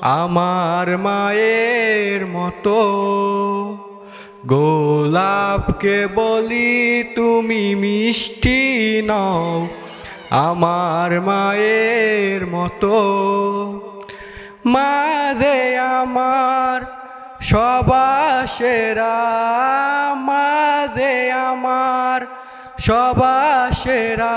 আমার মায়ের মতো। গোলাপকে বলি তুমি মিষ্টি নও, আমার মায়ের মতো। মাঝে আমার সবাসেরা মাঝে আমার সবাসেরা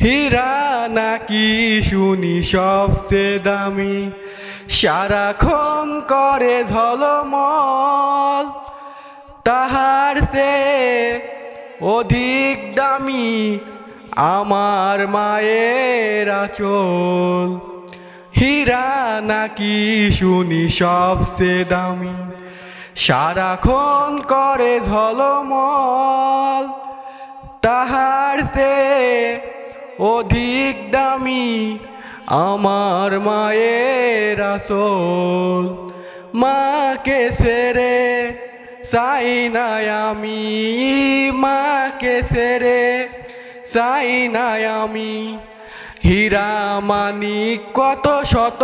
হীরা নাকি শুনি সবচেয়ে দামি? সারাক্ষণ করে ঝলমল। তাহার সে অধিক দামি আমার মায়ের আচল। হীরা নাকি শুনি সবচেয়ে দামি? সারাক্ষণ করে ঝলমল। তাহার সে অধিক দামি আমার মায়ের আসল। মাকে সেরে চাই না আমি, মাকে সেরে চাই না আমি। হীরা কত শত,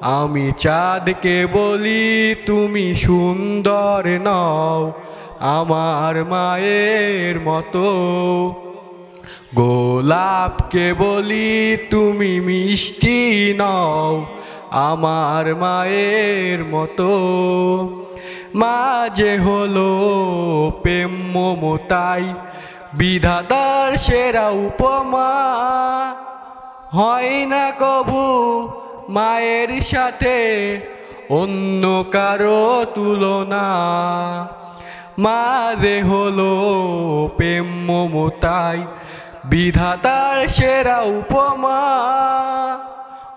আমি চাঁদকে বলি তুমি সুন্দর নও, আমার মায়ের মতো। গোলাপকে বলি তুমি মিষ্টি নও, আমার মায়ের মতো। মাঝে হলো প্রেম মমতাই, বিধাতার সেরা উপমা। হয় না কবু মায়ের সাথে অন্য কারও তুলনা। মাঝে হলো প্রেম মমতাই, বিধাতার সেরা উপমা।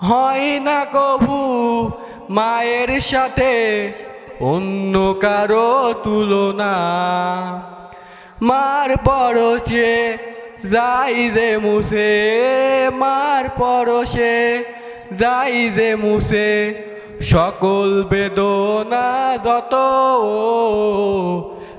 হয় না কবু মায়ের সাথে অন্য কারও তুলনা। মার পরশে যাই যে মুছে, মার পরশে যাই যে মুছে, সকল বেদনা যত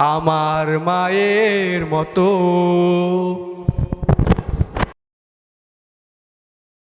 আমার মায়ের মতো।